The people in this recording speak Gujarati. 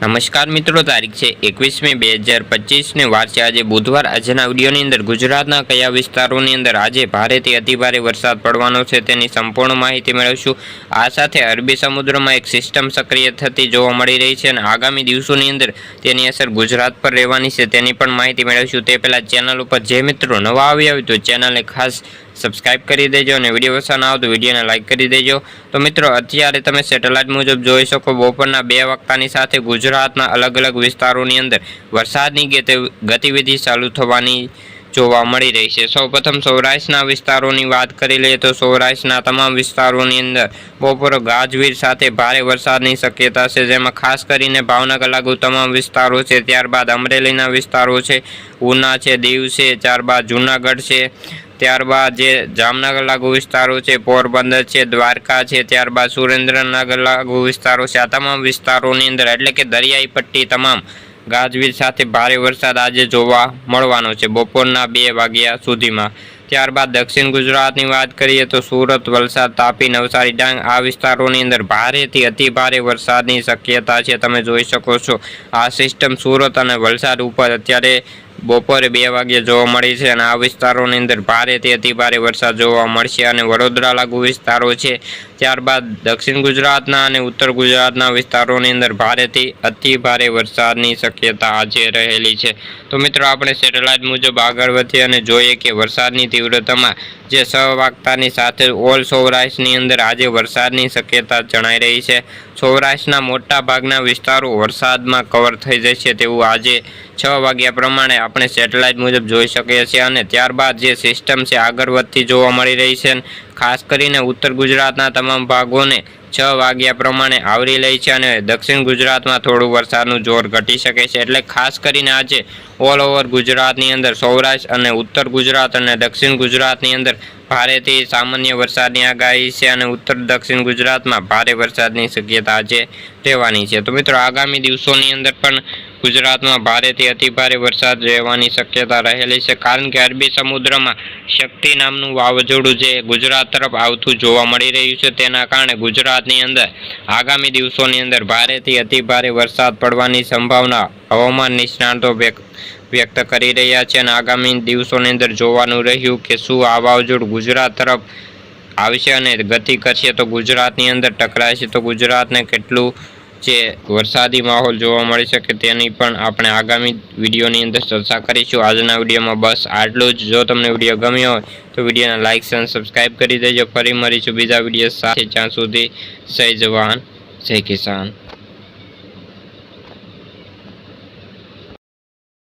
નમસ્કાર મિત્રો, તારીખ છે એકવીસમી બે હજાર પચીસને વાર છે. આજે બુધવાર. આજના વિડીયોની અંદર ગુજરાતના કયા વિસ્તારોની અંદર આજે ભારેથી અતિભારે વરસાદ પડવાનો છે તેની સંપૂર્ણ માહિતી મેળવશું. આ સાથે અરબી સમુદ્રમાં એક સિસ્ટમ સક્રિય થતી જોવા મળી રહી છે અને આગામી દિવસોની અંદર તેની અસર ગુજરાત પર રહેવાની છે તેની પણ માહિતી મેળવશું. તે પહેલાં ચેનલ ઉપર જે મિત્રો નવા આવ્યા હોય તો ચેનલને ખાસ સબસ્ક્રાઇબ કરી દેજો અને વીડિયો પસંદ આવે તો વિડીયોને લાઇક કરી દેજો. તો મિત્રો, અત્યારે તમે સેટેલાઇટ મુજબ જોઈ શકો બપોરના બે વખતાની સાથે ગુજરાતના અલગ અલગ વિસ્તારોની અંદર વરસાદની ગતિવિધિ ચાલુ થવાની જોવા મળી રહી છે. સૌપ્રથમ સૌરાષ્ટ્રના વિસ્તારોની વાત કરી લઈએ તો સૌરાષ્ટ્રના તમામ વિસ્તારોની અંદર બપોરે ગાજવીર સાથે ભારે વરસાદની શક્યતા છે. જેમાં ખાસ કરીને ભાવનગર લાગુ તમામ વિસ્તારો છે. ત્યારબાદ અમરેલીના વિસ્તારો છે. ઉના છે, દીવ છે, ત્યારબાદ જૂનાગઢ છે. ત્યારબાદ જે જામનગર લાગુ વિસ્તારો છે, પોરબંદર છે, દ્વારકા છે, ત્યારબાદ સુરેન્દ્રનગર લાગુ વિસ્તારો છે. આ તમામ વિસ્તારોની અંદર એટલે કે દરિયાઈ પટ્ટી તમામ ગાજવીજ સાથે ભારે વરસાદ આજે જોવા મળવાનો છે, બપોરના બે વાગ્યા સુધીમાં. ત્યારબાદ દક્ષિણ ગુજરાતની વાત કરીએ તો સુરત, વલસાડ, તાપી, નવસારી, ડાંગ આ વિસ્તારોની અંદર ભારેથી અતિ ભારે વરસાદની શક્યતા છે. તમે જોઈ શકો છો, આ સિસ્ટમ સુરત અને વલસાડ ઉપર અત્યારે બપોરે બે વાગ્યે જોવા મળી છે અને આ વિસ્તારોની અંદર ભારેથી અતિ ભારે વરસાદ જોવા મળશે અને વડોદરા લાગુ વિસ્તારો છે. ત્યારબાદ દક્ષિણ ગુજરાતના અને ઉત્તર ગુજરાતના વિસ્તારોની અંદર ભારેથી અતિ ભારે વરસાદની શક્યતા આજે રહેલી છે. તો મિત્રો, આપણે સેટેલાઇટ મુજબ આગળ વધીએ અને જોઈએ કે વરસાદની તીવ્રતામાં જે સહવાગતાની વાગતાની સાથે ઓલ સૌરાષ્ટ્રની અંદર આજે વરસાદની શક્યતા જણાઈ રહી છે. સૌરાષ્ટ્રના મોટા ભાગના વિસ્તારો વરસાદમાં કવર થઈ જશે તેવું આજે છ વાગ્યા પ્રમાણે આપણે સેટેલાઇટ મુજબ જોઈ શકીએ છીએ અને ત્યારબાદ જે સિસ્ટમ છે આગળ વધતી જોવા મળી રહી છે. ખાસ કરીને ઉત્તર ગુજરાતના તમામ ભાગોને છ વાગ્યા પ્રમાણે આવરી લઈ છે અને દક્ષિણ ગુજરાતમાં થોડું વરસાદનું જોર ઘટી શકે છે. એટલે ખાસ કરીને આજે ઓલ ઓવર ગુજરાતની અંદર સૌરાષ્ટ્ર અને ઉત્તર ગુજરાત અને દક્ષિણ ગુજરાતની અંદર ભારેથી સામાન્ય વરસાદની આગાહી છે અને ઉત્તર દક્ષિણ ગુજરાતમાં ભારે વરસાદની શક્યતા આજે રહેવાની છે. તો મિત્રો, આગામી દિવસોની અંદર પણ ગુજરાતમાં ભારેથી અતિભારે વરસાદ રહેવાની શક્યતા રહેલી છે કારણ કે અરબી સમુદ્રમાં શક્તિ નામનું વાવાઝોડું જે ગુજરાત તરફ આવતું જોવા મળી રહ્યું છે તેના કારણે ગુજરાતની અંદર આગામી દિવસોની અંદર ભારેથી અતિભારે વરસાદ પડવાની સંભાવના હવામાન નિષ્ણાતો વ્યક્ત કરી રહ્યા છે અને આગામી દિવસોની અંદર જોવાનું રહ્યું કે શું આ વાવાઝોડું ગુજરાત તરફ આવશે અને ગતિ કરશે તો ગુજરાતની અંદર ટકરાય છે તો ગુજરાતને કેટલું જે વરસાદી માહોલ જોવા મળી શકે તેની પણ આપણે આગામી વિડીયોની અંદર ચર્ચા કરીશું. આજના વિડીયોમાં બસ આટલું જ. જો તમને વીડિયો ગમ્યો હોય, તો વિડીયોને લાઇક અને સબસ્ક્રાઈબ કરી દેજો. ફરી મળીશું બીજા વીડિયો સાથે. જ્યાં સુધી જય જવાન, જય કિસાન.